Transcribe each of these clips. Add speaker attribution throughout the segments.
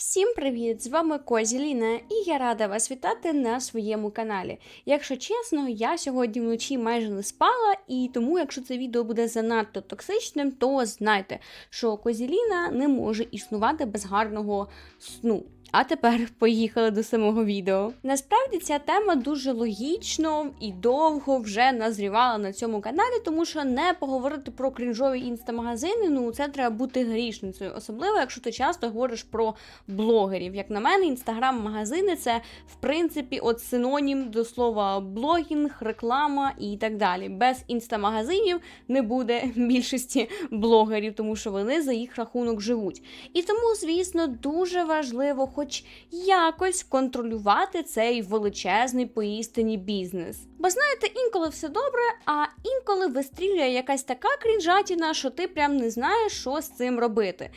Speaker 1: Всім привіт! З вами Козіліна, і я рада вас вітати на своєму каналі. Якщо чесно, я сьогодні вночі майже не спала, і тому, якщо це відео буде занадто токсичним, то знайте, що Козіліна не може існувати без гарного сну. А тепер поїхали до самого відео. Насправді ця тема дуже логічно і довго вже назрівала на цьому каналі, тому що не поговорити про крінжові інстамагазини, ну це треба бути грішницею, особливо якщо ти часто говориш про блогерів. Як на мене, інстаграм-магазини це в принципі от синонім до слова блогінг, реклама і так далі. Без інстамагазинів не буде більшості блогерів, тому що вони за їх рахунок живуть. І тому, звісно, дуже важливо, хоч якось контролювати цей величезний поістині бізнес. Бо знаєте, інколи все добре, а інколи вистрілює якась така крінжатіна, що ти прям не знаєш, що з цим робити.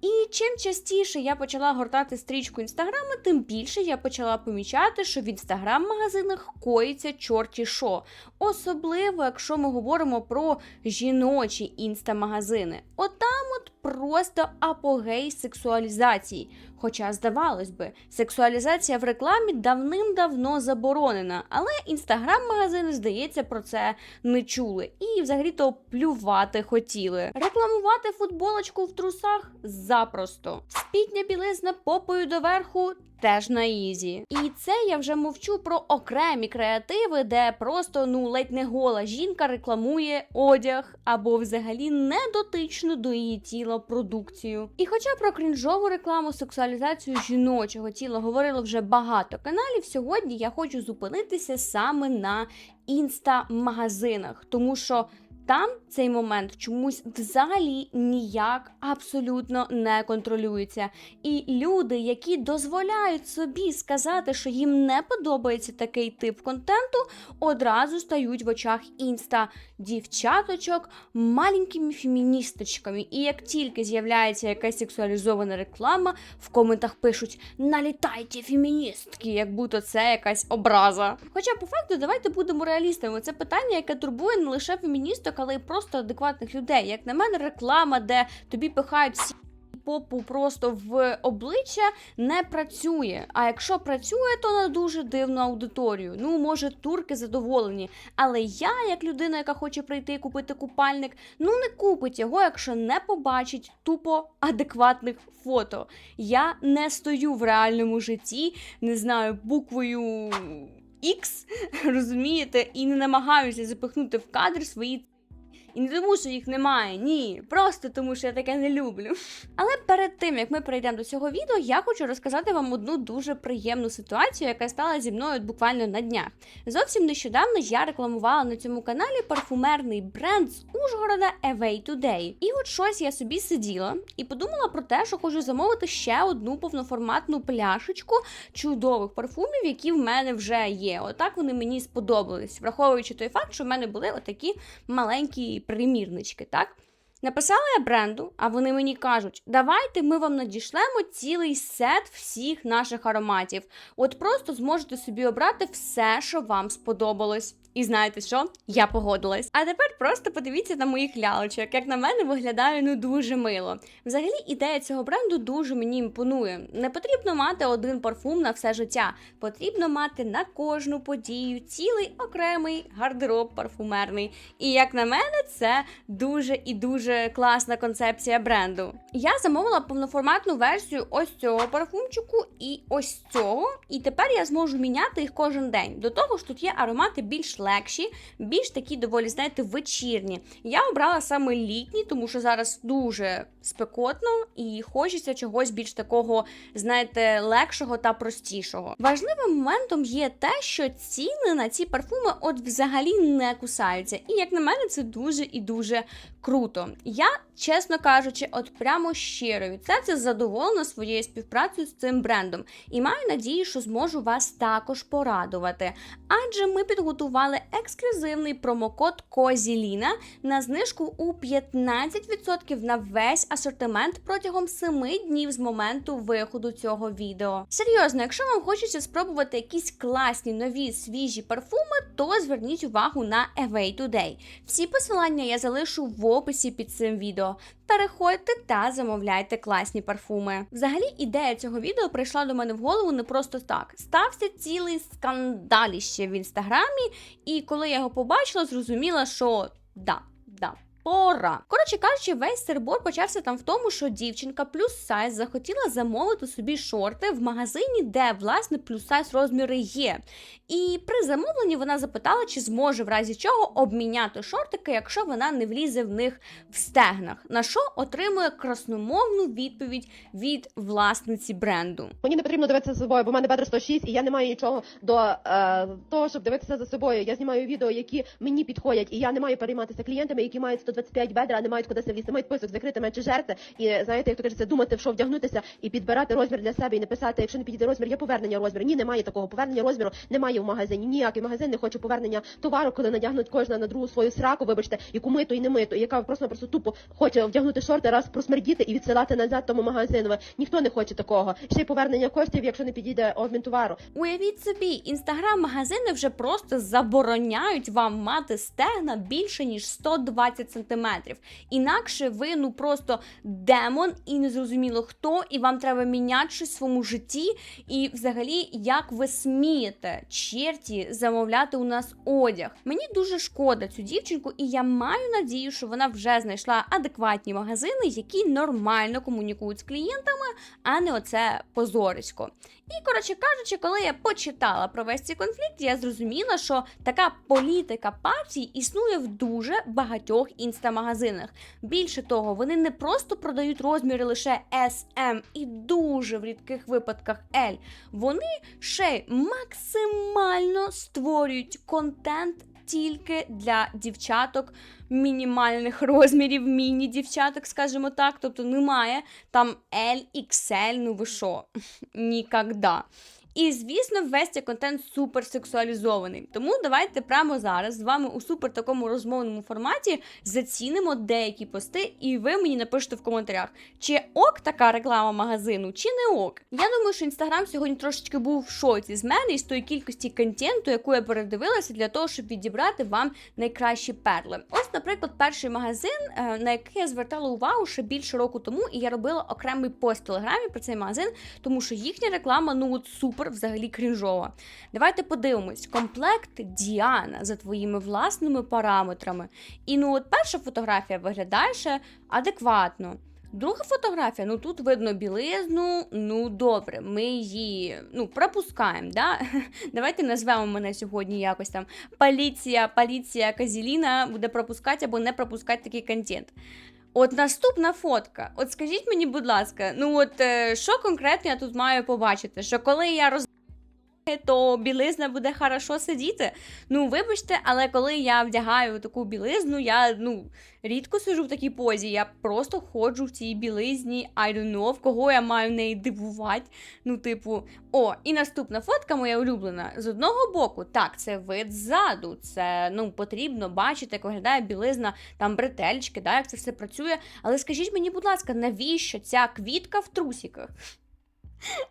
Speaker 1: І чим частіше я почала гортати стрічку інстаграма, тим більше я почала помічати, що в інстаграм-магазинах коїться чорті що. Особливо, якщо ми говоримо про жіночі інстамагазини. Отам от просто апогей сексуалізації. Хоча, здавалось би, сексуалізація в рекламі давним-давно заборонена, але інстаграм-магазини, здається, про це не чули і взагалі-то плювати хотіли. Рекламувати футболочку в трусах запросто. Спітня білизна попою доверху. Теж на ізі. І це я вже мовчу про окремі креативи, де просто ну ледь не гола жінка рекламує одяг або взагалі не дотичну до її тіла продукцію. І хоча про крінжову рекламу, сексуалізацію жіночого тіла говорило вже багато каналів, сьогодні я хочу зупинитися саме на інста-магазинах, тому що. Там цей момент чомусь взагалі ніяк абсолютно не контролюється. І люди, які дозволяють собі сказати, що їм не подобається такий тип контенту, одразу стають в очах інста дівчаточок маленькими феміністочками. І як тільки з'являється якась сексуалізована реклама, в коментах пишуть налітайте феміністки, як будто це якась образа. Хоча по факту давайте будемо реалістами. Це питання, яке турбує не лише феміністок, але й просто адекватних людей. Як на мене, реклама, де тобі пихають всі попу просто в обличчя, не працює. А якщо працює, то на дуже дивну аудиторію. Ну, може, турки задоволені. Але я, як людина, яка хоче прийти і купити купальник, ну не купить його, якщо не побачить тупо адекватних фото. Я не стою в реальному житті, не знаю, буквою. X, розумієте, і не намагаюся запихнути в кадр свої і не тому, що їх немає, ні, просто тому, що я таке не люблю. Але перед тим як ми перейдемо до цього відео, я хочу розказати вам одну дуже приємну ситуацію, яка стала зі мною буквально на днях. Зовсім нещодавно я рекламувала на цьому каналі парфумерний бренд з Ужгорода Away Today. І от щось я собі сиділа і подумала про те, що хочу замовити ще одну повноформатну пляшечку чудових парфумів, які в мене вже є. Отак вони мені сподобались, враховуючи той факт, що в мене були отакі маленькі примірнички, так? Написала я бренду, а вони мені кажуть: давайте ми вам надішлемо цілий сет всіх наших ароматів. От просто зможете собі обрати все, що вам сподобалось. І знаєте що? Я погодилась. А тепер просто подивіться на моїх лялочок, як на мене виглядає ну дуже мило. Взагалі, ідея цього бренду дуже мені імпонує. Не потрібно мати один парфум на все життя. Потрібно мати на кожну подію цілий окремий гардероб парфумерний. І як на мене, це дуже і дуже класна концепція бренду. Я замовила повноформатну версію ось цього парфумчику і ось цього. І тепер я зможу міняти їх кожен день. До того ж, тут є аромати більш легші, більш такі доволі, знаєте, вечірні. Я обрала саме літні, тому що зараз дуже спекотно і хочеться чогось більш такого, знаєте, легшого та простішого. Важливим моментом є те, що ціни на ці парфуми от взагалі не кусаються. І як на мене, це дуже і дуже круто. Я, чесно кажучи, от прямо щиро від серця задоволена своєю співпрацею з цим брендом і маю надію, що зможу вас також порадувати. Адже ми підготували ексклюзивний промокод Козіліна на знижку у 15% на весь асортимент протягом 7 днів з моменту виходу цього відео. Серйозно, якщо вам хочеться спробувати якісь класні нові свіжі парфуми, то зверніть увагу на Away Today. Всі посилання я залишу в описі під під цим відео. Переходьте та замовляйте класні парфуми. Взагалі, ідея цього відео прийшла до мене в голову не просто так. Стався цілий скандаліще в інстаграмі, і коли я його побачила, зрозуміла, що да, да. Пора. Коротше кажучи, весь сербор почався там в тому, що дівчинка плюс сайз захотіла замовити собі шорти в магазині, де власне плюс сайз розміри є. І при замовленні вона запитала, чи зможе в разі чого обміняти шортики, якщо вона не влізе в них в стегнах. На що отримує красномовну відповідь від власниці бренду.
Speaker 2: Мені не потрібно дивитися за собою, бо в мене бедро 106, і я не маю нічого до е, того, щоб дивитися за собою. Я знімаю відео, які мені підходять, і я не маю перейматися клієнтами, які мають 125 бедра, не мають куди се влізти, мають писок закрити, менше жерти. І знаєте, як то кажеться, думати, в що вдягнутися і підбирати розмір для себе і не писати, якщо не підійде розмір, є повернення розміру. Ні, немає такого. Повернення розміру немає в магазині. Ніякий магазин не хоче повернення товару, коли надягнуть кожна на другу свою сраку, вибачте, яку мито і не мито, яка просто просто тупо хоче вдягнути шорти, раз просмердіти і відсилати назад тому магазину. Ніхто не хоче такого. Ще й повернення коштів, якщо не підійде обмін товару.
Speaker 1: Уявіть собі, інстаграм-магазини вже просто забороняють вам мати стегна більше ніж 120 сантиметрів. Інакше ви ну просто демон і незрозуміло хто, і вам треба міняти щось в своєму житті. І взагалі, як ви смієте черті замовляти у нас одяг? Мені дуже шкода цю дівчинку, і я маю надію, що вона вже знайшла адекватні магазини, які нормально комунікують з клієнтами, а не оце позорисько. І, коротше кажучи, коли я почитала про весь цей конфлікт, я зрозуміла, що така політика партій існує в дуже багатьох інстамагазинах. Більше того, вони не просто продають розміри лише S, M і дуже в рідких випадках L. Вони ще максимально створюють контент. Тільки для дівчаток мінімальних розмірів, міні-дівчаток, скажімо так. Тобто немає там L, XL, ну ви що? Нікогда. І, звісно, весь цей контент супер сексуалізований. Тому давайте прямо зараз з вами у супер такому розмовному форматі зацінимо деякі пости, і ви мені напишете в коментарях, чи ок така реклама магазину, чи не ок. Я думаю, що інстаграм сьогодні трошечки був в шоці з мене і з тої кількості контенту, яку я передивилася для того, щоб відібрати вам найкращі перли. Ось, наприклад, перший магазин, е, на який я звертала увагу ще більше року тому, і я робила окремий пост в телеграмі про цей магазин, тому що їхня реклама ну от супер взагалі крінжова. Давайте подивимось: комплект Діана за твоїми власними параметрами. І ну, от перша фотографія виглядає ще адекватно. Друга фотографія, ну тут видно білизну, ну добре, ми її ну, пропускаємо. да? Давайте назвемо мене сьогодні якось там поліція, поліція Казіліна буде пропускати або не пропускати такий контент. От наступна фотка. От скажіть мені, будь ласка, ну от е, що конкретно я тут маю побачити? Що коли я роз то білизна буде хорошо сидіти. Ну, вибачте, але коли я вдягаю таку білизну, я ну рідко сижу в такій позі. Я просто ходжу в цій білизні, I don't know, в кого я маю неї дивувати. Ну, типу, о, і наступна фотка моя улюблена. З одного боку, так, це вид ззаду. Це ну потрібно бачити, як виглядає білизна, там бретельчики, да, як це все працює. Але скажіть мені, будь ласка, навіщо ця квітка в трусіках?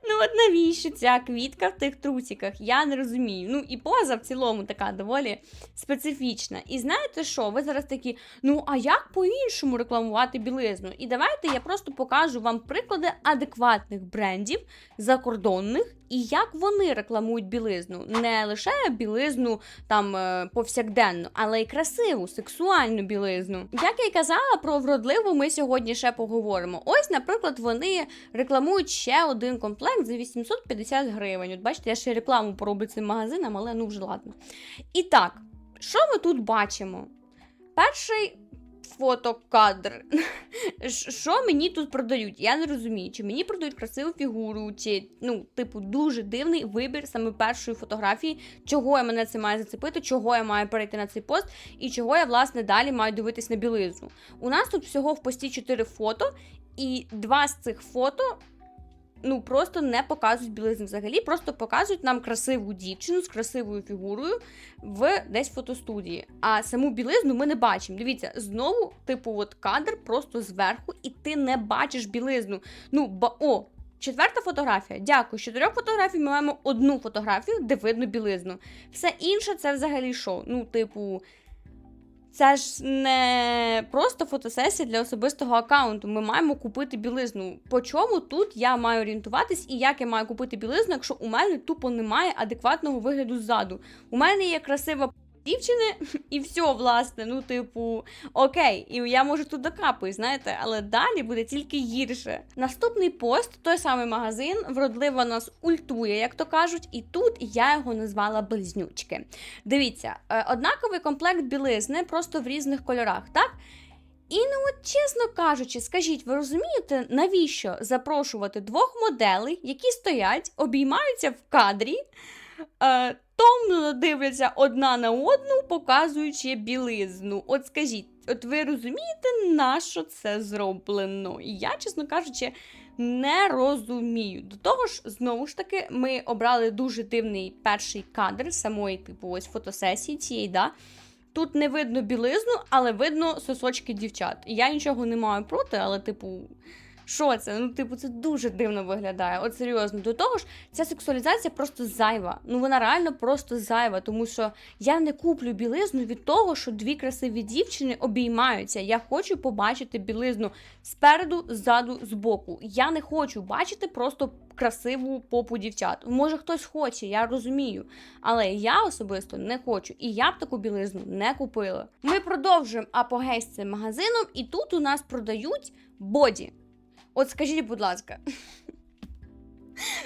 Speaker 1: Ну, от навіщо ця квітка в тих трусиках? Я не розумію. Ну, і поза в цілому така доволі специфічна. І знаєте що? Ви зараз такі, ну а як по-іншому рекламувати білизну? І давайте я просто покажу вам приклади адекватних брендів закордонних і як вони рекламують білизну. Не лише білизну там е, повсякденну, але й красиву, сексуальну білизну. Як я й казала, про вродливу ми сьогодні ще поговоримо. Ось, наприклад, вони рекламують ще один комплект за 850 гривень. От бачите, я ще рекламу пороблю цим магазинам, але ну вже ладно. І так, що ми тут бачимо? Перший фотокадр. Що мені тут продають? Я не розумію, чи мені продають красиву фігуру, чи, ну, типу, дуже дивний вибір саме першої фотографії, чого я мене це має зацепити, чого я маю перейти на цей пост, і чого я, власне, далі маю дивитись на білизну. У нас тут всього в пості 4 фото, і два з цих фото ну просто не показують білизну взагалі, просто показують нам красиву дівчину з красивою фігурою в десь фотостудії. А саму білизну ми не бачимо. Дивіться, знову, типу, от кадр просто зверху, і ти не бачиш білизну. Ну, ба о. Четверта фотографія. Дякую. З чотирьох фотографій ми маємо одну фотографію, де видно білизну. Все інше це взагалі що? Ну, типу, Це ж не просто фотосесія для особистого аккаунту. Ми маємо купити білизну. По чому тут я маю орієнтуватись і як я маю купити білизну, якщо у мене тупо немає адекватного вигляду ззаду. У мене є красива дівчини, і все, власне. Ну, типу, окей, і я можу тут докапаю, знаєте, але далі буде тільки гірше. Наступний пост, той самий магазин, вродливо нас ультує, як то кажуть, і тут я його назвала близнючки. Дивіться, е, однаковий комплект білизни, просто в різних кольорах, так? І ну, от чесно кажучи, скажіть, ви розумієте, навіщо запрошувати двох моделей, які стоять, обіймаються в кадрі, е, томно дивляться одна на одну, показуючи білизну? От скажіть, от ви розумієте, на що це зроблено? І я, чесно кажучи, не розумію. До того ж, знову ж таки, ми обрали дуже дивний перший кадр самої, типу, ось фотосесії цієї, да. Тут не видно білизну, але видно сосочки дівчат. Я нічого не маю проти, але, типу, що це? Ну, типу, це дуже дивно виглядає. От серйозно. До того ж, ця сексуалізація просто зайва. Ну вона реально просто зайва, тому що я не куплю білизну від того, що дві красиві дівчини обіймаються. Я хочу побачити білизну спереду, ззаду, збоку. Я не хочу бачити просто красиву попу дівчат. Може, хтось хоче, я розумію. Але я особисто не хочу. І я б таку білизну не купила. Ми продовжуємо апогей з цим магазином, і тут у нас продають боді. От скажіть, будь ласка.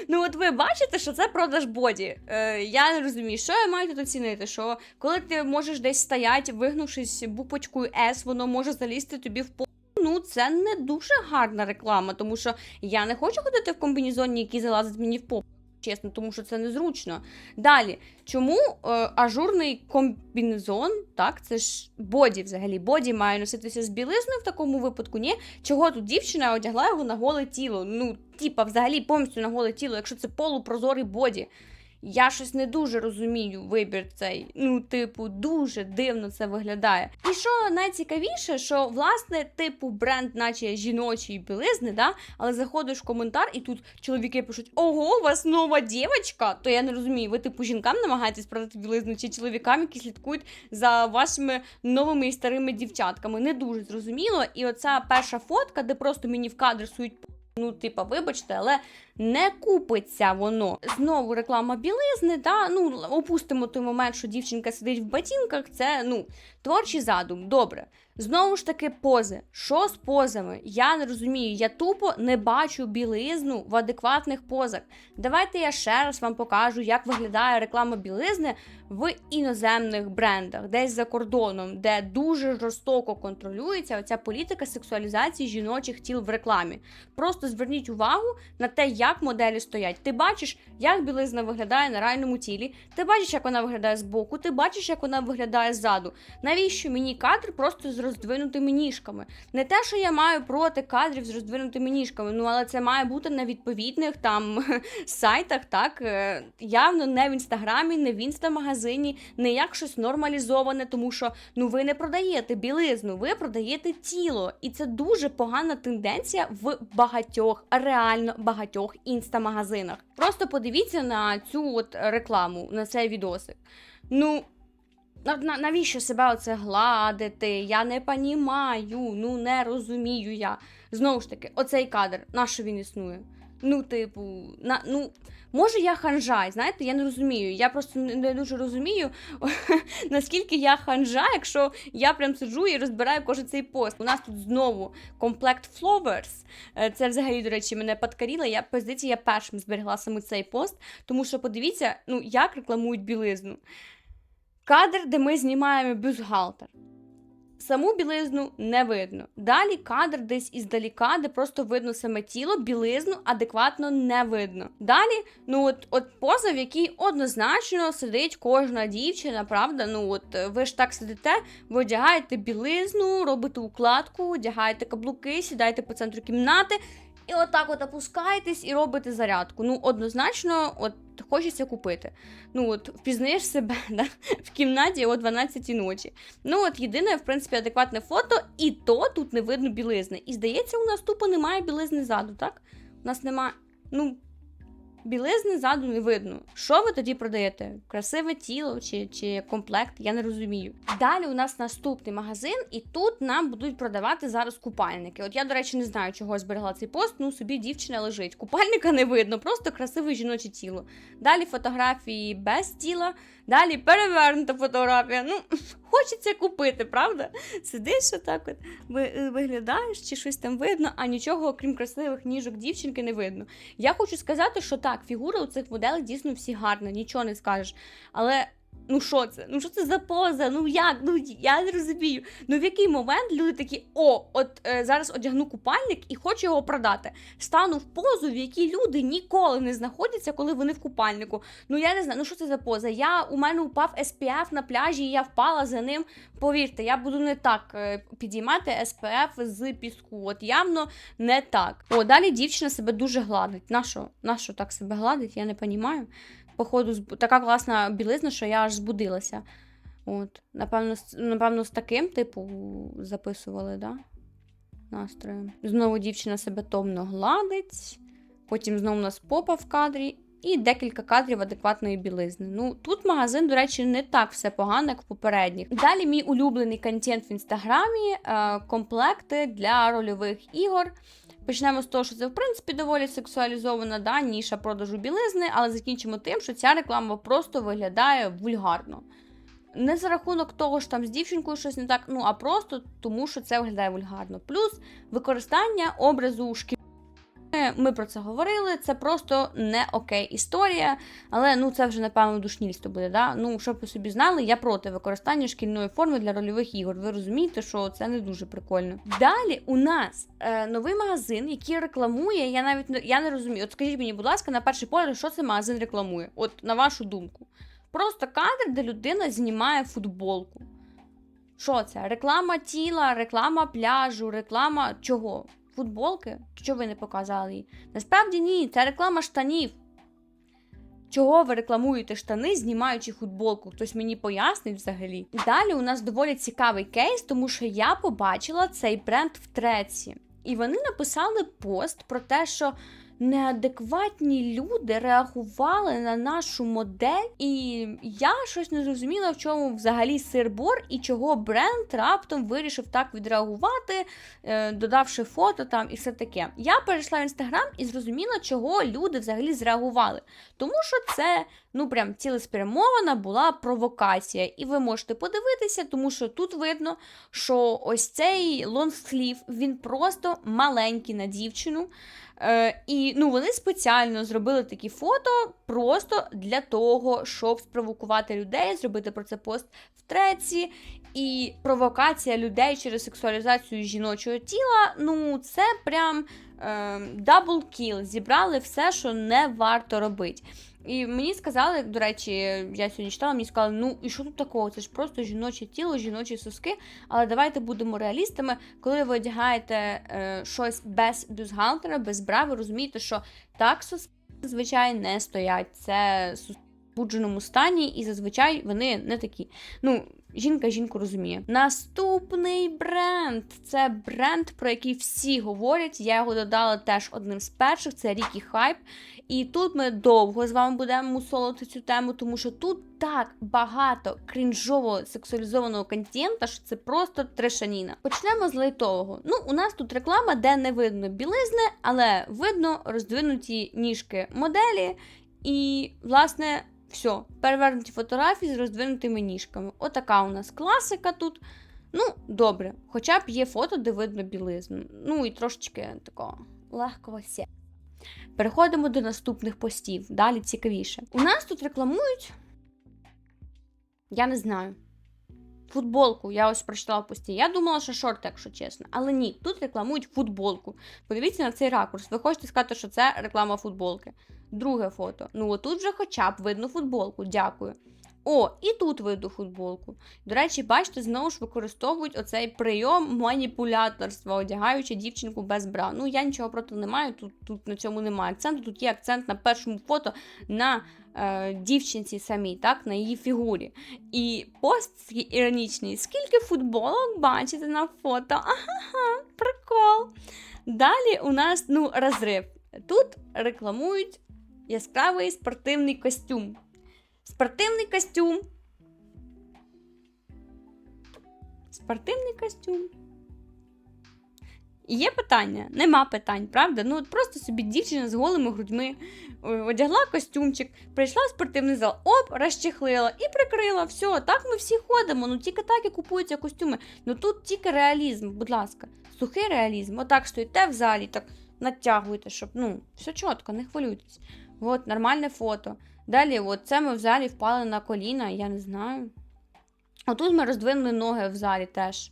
Speaker 1: Ну, от ви бачите, що це продаж боді. Е, я не розумію, що я маю тут оцінити. Що коли ти можеш десь стояти, вигнувшись буквочкою S, воно може залізти тобі в по. Ну, це не дуже гарна реклама, тому що я не хочу ходити в комбінезоні, який залазить мені в попу. Чесно, тому що це незручно. Далі, чому е, ажурний комбінезон? Так, це ж боді взагалі. Боді має носитися з білизною в такому випадку. Ні, чого тут дівчина одягла його на голе тіло? Ну, типа, взагалі повністю на голе тіло, якщо це полупрозорий боді. Я щось не дуже розумію вибір цей. Ну, типу, дуже дивно це виглядає. І що найцікавіше, що власне, типу, бренд, наче жіночої білизни, да? але заходиш в коментар, і тут чоловіки пишуть: Ого, у вас нова дівчинка! То я не розумію, ви типу жінкам намагаєтесь продати білизну, чи чоловікам, які слідкують за вашими новими і старими дівчатками. Не дуже зрозуміло. І оця перша фотка, де просто мені в кадр сують. Ну, типа, вибачте, але не купиться воно. Знову реклама білизни, да? ну, опустимо той момент, що дівчинка сидить в ботинках, це ну, творчий задум, добре. Знову ж таки, пози. Що з позами? Я не розумію. Я тупо не бачу білизну в адекватних позах. Давайте я ще раз вам покажу, як виглядає реклама білизни в іноземних брендах, десь за кордоном, де дуже жорстоко контролюється оця політика сексуалізації жіночих тіл в рекламі. Просто зверніть увагу на те, як моделі стоять. Ти бачиш, як білизна виглядає на реальному тілі, ти бачиш, як вона виглядає збоку, ти бачиш, як вона виглядає ззаду. Навіщо мені кадр просто з роздвинутими ніжками? Не те, що я маю проти кадрів з роздвинутими ніжками, ну але це має бути на відповідних там сайтах, так е, явно не в інстаграмі, не в інстамагазині, не як щось нормалізоване, тому що ну ви не продаєте білизну, ви продаєте тіло, і це дуже погана тенденція в багатьох, реально багатьох інстамагазинах. Просто подивіться на цю от рекламу, на цей відосик. Ну. На- на- Навіщо себе оце гладити? Я не понімаю, ну не розумію я. Знову ж таки, оцей кадр, на що він існує? Ну, типу, на, ну, може я ханжа, знаєте, я не розумію. Я просто не, дуже розумію, наскільки я ханжа, якщо я прям сиджу і розбираю кожен цей пост. У нас тут знову комплект Flowers. Е, Це взагалі, до речі, мене подкаріло. Я позиція першим зберегла саме цей пост, тому що подивіться, ну, як рекламують білизну. Кадр, де ми знімаємо бюстгальтер. Саму білизну не видно. Далі кадр десь іздаліка, де просто видно саме тіло, білизну адекватно не видно. Далі, ну от, от поза, в якій однозначно сидить кожна дівчина, правда? Ну от ви ж так сидите, ви одягаєте білизну, робите укладку, одягаєте каблуки, сідаєте по центру кімнати. І отак от опускаєтесь і робите зарядку. Ну, однозначно, от хочеться купити. Ну, от впізнаєш себе да? в кімнаті о 12 ночі. Ну, от єдине, в принципі, адекватне фото, і то тут не видно білизни. І здається, у нас тупо немає білизни ззаду, так? У нас немає. Ну, Білизни ззаду не видно. Що ви тоді продаєте? Красиве тіло чи, чи комплект? Я не розумію. Далі у нас наступний магазин, і тут нам будуть продавати зараз купальники. От я, до речі, не знаю, чого зберегла цей пост. Ну собі дівчина лежить. Купальника не видно, просто красиве жіноче тіло. Далі фотографії без тіла, далі перевернута фотографія. Ну, хочеться купити, правда? Сидиш отак от, виглядаєш, чи щось там видно, а нічого, окрім красивих ніжок дівчинки, не видно. Я хочу сказати, що так, фігура у цих моделей дійсно всі гарна, нічого не скажеш. Але. Ну що це? Ну що це за поза? Ну як? Ну я не розумію. Ну в який момент люди такі: о, от е, зараз одягну купальник і хочу його продати. Стану в позу, в якій люди ніколи не знаходяться, коли вони в купальнику. Ну я не знаю, ну що це за поза? Я у мене упав SPF на пляжі, і я впала за ним. Повірте, я буду не так е, підіймати SPF з піску. От явно не так. О, далі дівчина себе дуже гладить. Нащо? Нащо так себе гладить? Я не розумію. Походу, така класна білизна, що я аж збудилася. От, напевно, напевно, з таким, типу, записували, да? Настроєм. Знову дівчина себе томно гладить, потім знову у нас попа в кадрі. І декілька кадрів адекватної білизни. Ну тут магазин, до речі, не так все погано, як в попередніх. Далі мій улюблений контент в інстаграмі, е, комплекти для рольових ігор. Почнемо з того, що це в принципі доволі сексуалізована да, ніша продажу білизни, але закінчимо тим, що ця реклама просто виглядає вульгарно. Не за рахунок того, що там з дівчинкою щось не так, ну а просто тому, що це виглядає вульгарно. Плюс використання образу шкіл. Ми про це говорили, це просто не окей історія, але ну це вже напевно душнільство буде. Да? Ну, щоб ви собі знали, я проти використання шкільної форми для рольових ігор. Ви розумієте, що це не дуже прикольно. Далі у нас е, новий магазин, який рекламує. Я навіть я не розумію. От скажіть мені, будь ласка, на перший погляд, що цей магазин рекламує? От на вашу думку. Просто кадр, де людина знімає футболку. Що це? Реклама тіла, реклама пляжу, реклама чого? Футболки? Що ви не показали її? Насправді ні, це реклама штанів. Чого ви рекламуєте штани, знімаючи футболку? Хтось мені пояснить взагалі. Далі у нас доволі цікавий кейс, тому що я побачила цей бренд в треці. І вони написали пост про те, що неадекватні люди реагували на нашу модель, і я щось не зрозуміла, в чому взагалі сирбор і чого бренд раптом вирішив так відреагувати, е, додавши фото там і все таке. Я перейшла в інстаграм і зрозуміла, чого люди взагалі зреагували. Тому що це ну прям цілеспрямована була провокація. І ви можете подивитися, тому що тут видно, що ось цей лонгслів, він просто маленький на дівчину. Е, і ну, вони спеціально зробили такі фото просто для того, щоб спровокувати людей, зробити про це пост в треці. І провокація людей через сексуалізацію жіночого тіла, ну це прям дабл кіл. Зібрали все, що не варто робити. І мені сказали, до речі, я сьогодні читала, мені сказали, ну і що тут такого? Це ж просто жіноче тіло, жіночі соски. Але давайте будемо реалістами. Коли ви одягаєте е, щось без бюстгальтера, без бра, ви розумієте, що так соски зазвичай не стоять. Це соски в збудженому стані, і зазвичай вони не такі. Ну, жінка жінку розуміє. Наступний бренд це бренд, про який всі говорять. Я його додала теж одним з перших. Це Рікі Хайп. І тут ми довго з вами будемо мусолити цю тему, тому що тут так багато крінжового сексуалізованого контента, що це просто трешаніна. Почнемо з лайтового. Ну, у нас тут реклама, де не видно білизни, але видно роздвинуті ніжки моделі. І, власне, все, перевернуті фотографії з роздвинутими ніжками. Отака у нас класика тут. Ну, добре, хоча б є фото, де видно білизну. Ну і трошечки такого легкого сє. Переходимо до наступних постів. Далі цікавіше. У нас тут рекламують. Я не знаю. Футболку, я ось прочитала в пості. Я думала, що шорти, якщо чесно. Але ні, тут рекламують футболку. Подивіться на цей ракурс. Ви хочете сказати, що це реклама футболки. Друге фото. Ну, отут вже хоча б видно футболку. Дякую. О, і тут видно футболку. До речі, бачите, знову ж використовують оцей прийом маніпуляторства, одягаючи дівчинку без бра. Ну, я нічого проти не маю, тут, тут на цьому немає акценту. Тут є акцент на першому фото на е, дівчинці самій, так, на її фігурі. І пост іронічний. Скільки футболок бачите на фото? Ага, прикол. Далі у нас ну, розрив. Тут рекламують яскравий спортивний костюм. Спортивний костюм. Спортивний костюм. Є питання? Нема питань, правда? Ну, от просто собі дівчина з голими грудьми одягла костюмчик, прийшла в спортивний зал, оп, розчехлила і прикрила. Все, так ми всі ходимо. Ну тільки так і купуються костюми. Ну тут тільки реалізм, будь ласка, сухий реалізм. Отак стоїте в залі, так натягуєте, щоб ну, все чітко, не хвилюйтесь. От, нормальне фото. Далі, от це ми в залі впали на коліна, я не знаю. Отут ми роздвинули ноги в залі теж.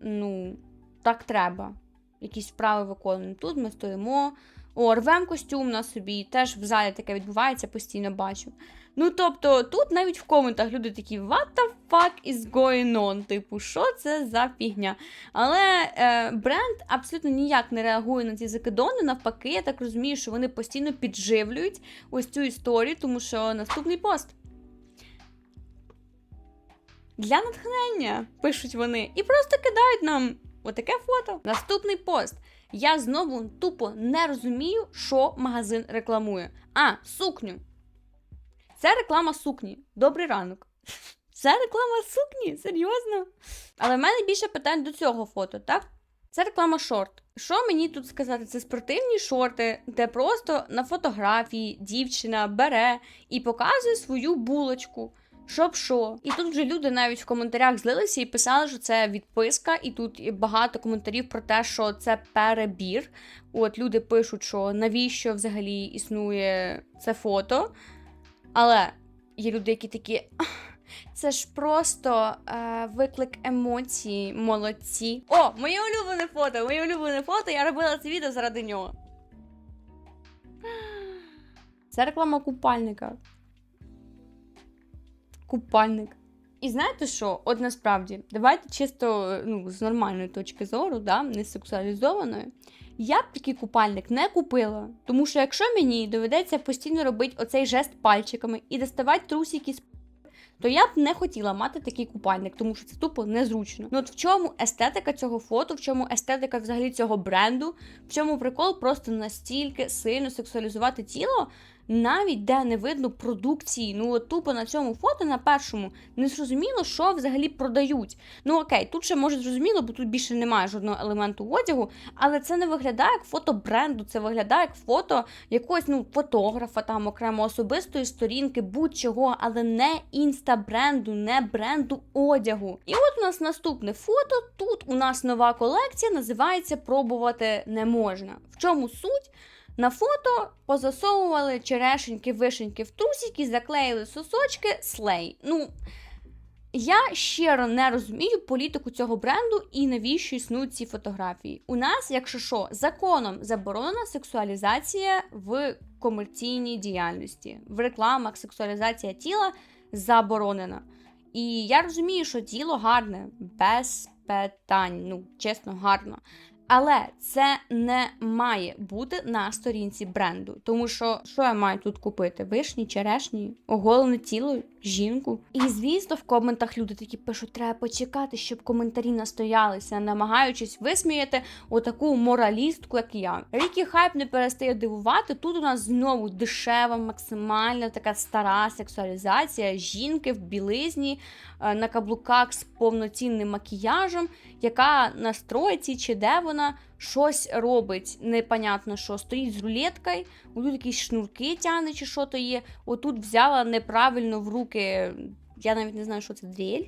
Speaker 1: Ну, так треба. Якісь вправи виконуємо. Тут ми стоїмо. О, рвем костюм на собі. Теж в залі таке відбувається, постійно бачу. Ну, тобто, тут навіть в коментах люди такі, what the fuck is going on? Типу, що це за фігня? Але е, бренд абсолютно ніяк не реагує на ці закидони. Навпаки, я так розумію, що вони постійно підживлюють ось цю історію, тому що наступний пост. Для натхнення, пишуть вони, і просто кидають нам отаке фото. Наступний пост. Я знову тупо не розумію, що магазин рекламує. А, сукню. Це реклама сукні. Добрий ранок. Це реклама сукні? Серйозно? Але в мене більше питань до цього фото, так? Це реклама шорт. Що мені тут сказати? Це спортивні шорти, де просто на фотографії дівчина бере і показує свою булочку. Щоб що. І тут вже люди навіть в коментарях злилися і писали, що це відписка, і тут багато коментарів про те, що це перебір. От люди пишуть, що навіщо взагалі існує це фото. Але є люди, які такі. Це ж просто е, виклик емоцій, молодці. О, моє улюблене фото! Моє улюблене фото. Я робила це відео заради нього. Це реклама купальника. Купальник. І знаєте що? От насправді, давайте чисто ну, з нормальної точки зору, да, не сексуалізованої. Я б такий купальник не купила. Тому що якщо мені доведеться постійно робити оцей жест пальчиками і доставати трусики з то я б не хотіла мати такий купальник, тому що це тупо незручно. Ну от в чому естетика цього фото, в чому естетика взагалі цього бренду, в чому прикол просто настільки сильно сексуалізувати тіло, навіть де не видно продукції. Ну от тупо на цьому фото, на першому, не зрозуміло, що взагалі продають. Ну окей, тут ще може зрозуміло, бо тут більше немає жодного елементу одягу, але це не виглядає як фото бренду, це виглядає як фото якогось ну, фотографа, там окремо особистої сторінки, будь-чого, але не інста-бренду, не бренду одягу. І от у нас наступне фото. Тут у нас нова колекція, називається Пробувати не можна. В чому суть? На фото позасовували черешеньки, вишеньки в трусики, заклеїли сосочки, слей. Ну, я щиро не розумію політику цього бренду і навіщо існують ці фотографії. У нас, якщо що, законом заборонена сексуалізація в комерційній діяльності, в рекламах сексуалізація тіла заборонена. І я розумію, що тіло гарне, без питань, ну, чесно, гарно. Але це не має бути на сторінці бренду. Тому що що я маю тут купити? Вишні, черешні, оголене тіло, жінку. І звісно, в коментах люди такі пишуть, треба почекати, щоб коментарі настоялися, намагаючись висміяти отаку моралістку, як я. Рікі хайп не перестає дивувати. Тут у нас знову дешева, максимальна така стара сексуалізація жінки в білизні е, на каблуках з повноцінним макіяжем, яка на стройці чи де вона щось робить. Непонятно, що стоїть з рулеткою, отут якісь шнурки тягне, чи що то є. Отут взяла неправильно в руки. Я навіть не знаю, що це дрель.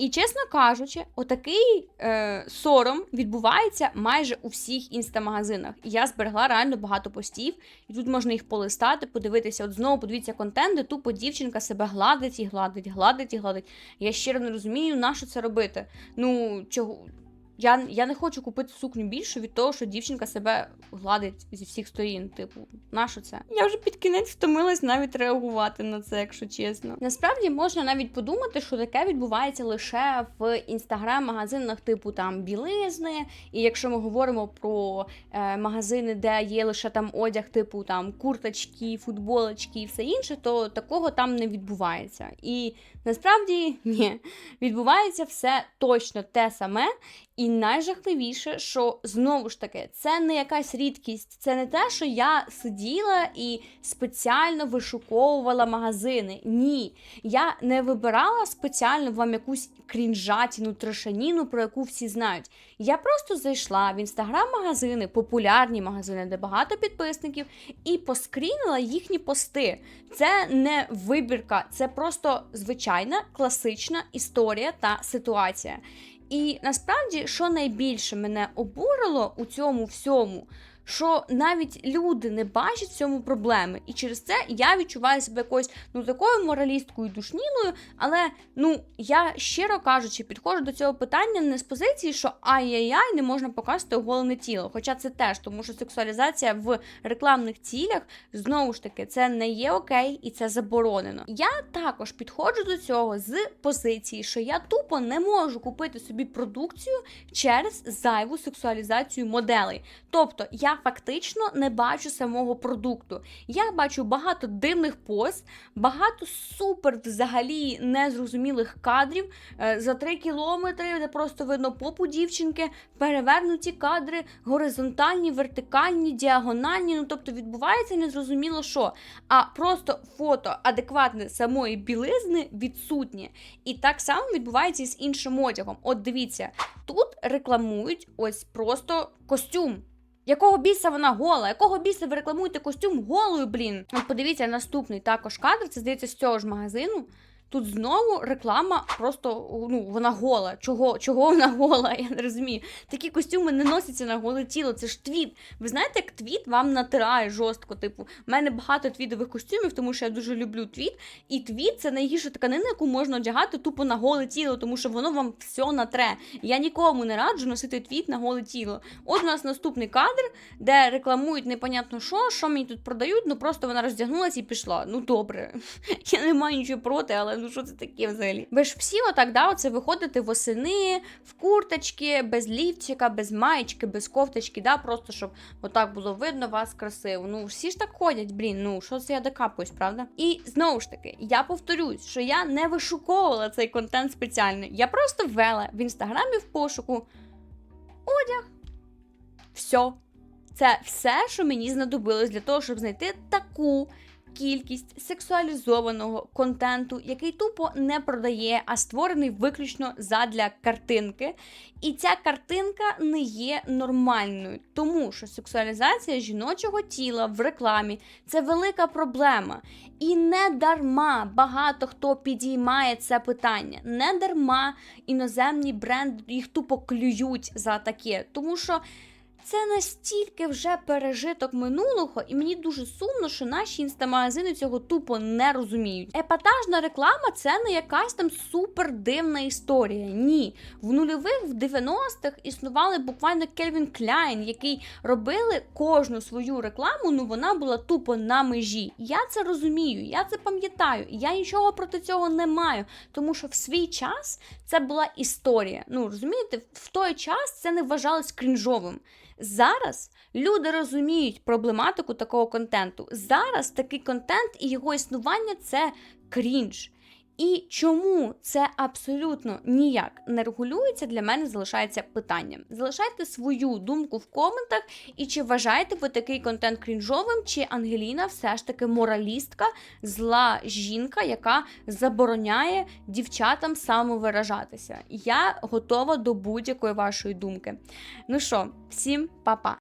Speaker 1: І чесно кажучи, отакий е, сором відбувається майже у всіх інстамагазинах. І я зберегла реально багато постів, і тут можна їх полистати, подивитися. От знову подивіться контент, де тупо дівчинка себе гладить і гладить, гладить і гладить. Я щиро не розумію, на що це робити. Ну, чого. Я, я не хочу купити сукню більше від того, що дівчинка себе гладить зі всіх сторін. Типу, на що це? Я вже під кінець втомилась навіть реагувати на це, якщо чесно. Насправді можна навіть подумати, що таке відбувається лише в інстаграм-магазинах, типу там білизни. І якщо ми говоримо про е, магазини, де є лише там одяг, типу там курточки, футболочки і все інше, то такого там не відбувається. І насправді ні, відбувається все точно те саме. І найжахливіше, що знову ж таки, це не якась рідкість, це не те, що я сиділа і спеціально вишуковувала магазини. Ні, я не вибирала спеціально вам якусь крінжатіну, трешаніну, про яку всі знають. Я просто зайшла в інстаграм-магазини, популярні магазини, де багато підписників, і поскрінила їхні пости. Це не вибірка, це просто звичайна класична історія та ситуація. І насправді, що найбільше мене обурило у цьому всьому, що навіть люди не бачать в цьому проблеми, і через це я відчуваю себе якоюсь ну такою моралісткою душнілою. Але ну я щиро кажучи, підходжу до цього питання не з позиції, що ай-яй-яй, не можна показувати оголене тіло. Хоча це теж, тому що сексуалізація в рекламних цілях знову ж таки це не є окей і це заборонено. Я також підходжу до цього з позиції, що я тупо не можу купити собі продукцію через зайву сексуалізацію моделей. Тобто я фактично не бачу самого продукту. Я бачу багато дивних поз, багато супер взагалі незрозумілих кадрів е, за 3 кілометри, де просто видно попу дівчинки, перевернуті кадри, горизонтальні, вертикальні, діагональні. Ну тобто відбувається незрозуміло що. А просто фото адекватне самої білизни відсутнє. І так само відбувається і з іншим одягом. От дивіться, тут рекламують ось просто костюм. Якого біса вона гола? Якого біса ви рекламуєте костюм голою, блін? От подивіться наступний також кадр. Це здається з цього ж магазину. Тут знову реклама просто ну вона гола. Чого чого вона гола? Я не розумію. Такі костюми не носяться на голе тіло. Це ж твіт. Ви знаєте, як твіт вам натирає жорстко. Типу, в мене багато твідових костюмів, тому що я дуже люблю твіт. І твіт це найгірша тканина, яку можна одягати тупо на голе тіло, тому що воно вам все натре. Я нікому не раджу носити твіт на голе тіло. От у нас наступний кадр, де рекламують непонятно що, що мені тут продають. Ну просто вона роздягнулася і пішла. Ну добре, я не маю нічого проти, але ну що це таке взагалі? Ви ж всі отак, да, оце виходите восени в курточки, без лівчика, без маєчки, без кофточки, да, просто щоб отак було видно вас красиво. Ну всі ж так ходять, блін. Ну що це я докапуюсь, правда? І знову ж таки, я повторюсь, що я не вишуковувала цей контент спеціально. Я просто ввела в інстаграмі в пошуку одяг. Все. Це все, що мені знадобилось для того, щоб знайти таку кількість сексуалізованого контенту, який тупо не продає, а створений виключно задля картинки. І ця картинка не є нормальною, тому що сексуалізація жіночого тіла в рекламі це велика проблема. І не дарма багато хто підіймає це питання. Не дарма іноземні бренди їх тупо клюють за таке, тому що. Це настільки вже пережиток минулого, і мені дуже сумно, що наші інстамагазини цього тупо не розуміють. Епатажна реклама це не якась там супер дивна історія. Ні, в нульових, в 90-х існували буквально Кельвін Кляйн, який робили кожну свою рекламу. Ну вона була тупо на межі. Я це розумію, я це пам'ятаю. Я нічого проти цього не маю, тому що в свій час це була історія. Ну розумієте, в той час це не вважалось крінжовим. Зараз люди розуміють проблематику такого контенту. Зараз такий контент і його існування це крінж. І чому це абсолютно ніяк не регулюється, для мене залишається питанням. Залишайте свою думку в коментах, і чи вважаєте ви такий контент крінжовим, чи Ангеліна все ж таки моралістка, зла жінка, яка забороняє дівчатам самовиражатися. Я готова до будь-якої вашої думки. Ну що, всім па-па!